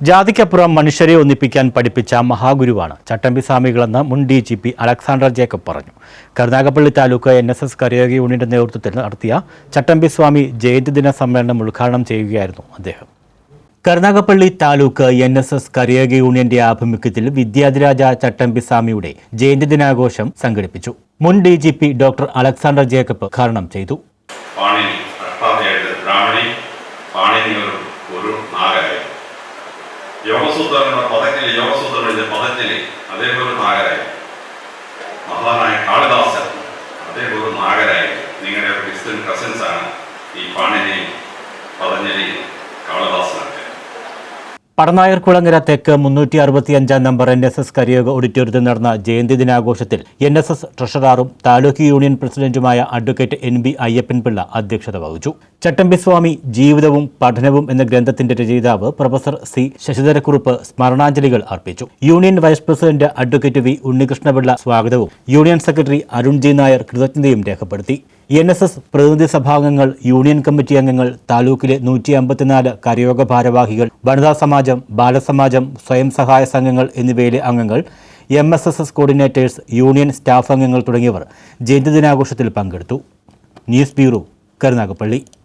ജാതിക്കപ്പുറം മനുഷ്യരെ ഒന്നിപ്പിക്കാൻ പഠിപ്പിച്ച മഹാഗുരുവാണ് ചട്ടമ്പി സ്വാമികളെന്ന് മുൻ D G P Alexander Jacob പറഞ്ഞു. Karunagappally taluk N S S Karayoga യൂണിയന്റെ നേതൃത്വത്തിൽ നടത്തിയ ചട്ടമ്പി സ്വാമി ജയന്തി ദിന സമ്മേളനം ഉദ്ഘാടനം ചെയ്യുകയായിരുന്നു അദ്ദേഹം. Karunagappally taluk N S S കരയോഗ യൂണിയന്റെ ആഭിമുഖ്യത്തിൽ വിദ്യാധിരാജ ചട്ടമ്പി സ്വാമിയുടെ ജയന്തി ദിനാഘോഷം സംഘടിപ്പിച്ചു. മുൻ D G P doctor Alexander Jacob ഉദ്ഘാടനം ചെയ്തു. ഒരു ഒരു നാഗരായി യോഗസൂത്രങ്ങളുടെ പദത്തിലെ യോഗസൂത്രങ്ങളിലെ പദത്തിലെ അദ്ദേഹം ഒരു നാഗരായി മഹാനായ കാളിദാസൻ അദ്ദേഹം ഒരു നാഗരായി നിങ്ങളുടെ ക്രിസ്ത്യൻ കസിൻസ് ആണ് ഈ പാണിനെയും പതഞ്ജലിയും കാളിദാസനൊക്കെ പടനായർകുളങ്ങര തെക്ക് മുന്നൂറ്റി അറുപത്തിയഞ്ചാം നമ്പർ എൻ എസ് എസ് കരിയോഗ ഓഡിറ്റോറിയത്തിൽ നടന്ന ജയന്തി ദിനാഘോഷത്തിൽ എൻ എസ് എസ് ട്രഷറാറും താലൂക്ക് യൂണിയൻ പ്രസിഡന്റുമായ അഡ്വക്കേറ്റ് എൻ ബി അയ്യപ്പൻപിള്ള അധ്യക്ഷത വഹിച്ചു. ചട്ടമ്പിസ്വാമി ജീവിതവും പഠനവും എന്ന ഗ്രന്ഥത്തിന്റെ രചയിതാവ് പ്രൊഫസർ സി ശശിധരക്കുറുപ്പ് സ്മരണാഞ്ജലികൾ അർപ്പിച്ചു. Union vice president advocate V Unnikrishna Pillai സ്വാഗതവും union secretary Arun G Nair കൃതജ്ഞതയും രേഖപ്പെടുത്തി. എൻ എസ് എസ് പ്രതിനിധി സഭാംഗങ്ങൾ യൂണിയൻ കമ്മിറ്റി അംഗങ്ങൾ താലൂക്കിലെ നൂറ്റി അമ്പത്തിനാല് കരയോഗ ഭാരവാഹികൾ വനിതാ സമാജം ബാലസമാജം സ്വയം സഹായ സംഘങ്ങൾ എന്നിവയിലെ അംഗങ്ങൾ M S S S coordinators union staff അംഗങ്ങൾ തുടങ്ങിയവർ ജയന്തി ദിനാഘോഷത്തിൽ പങ്കെടുത്തു. News bureau Karunagappally.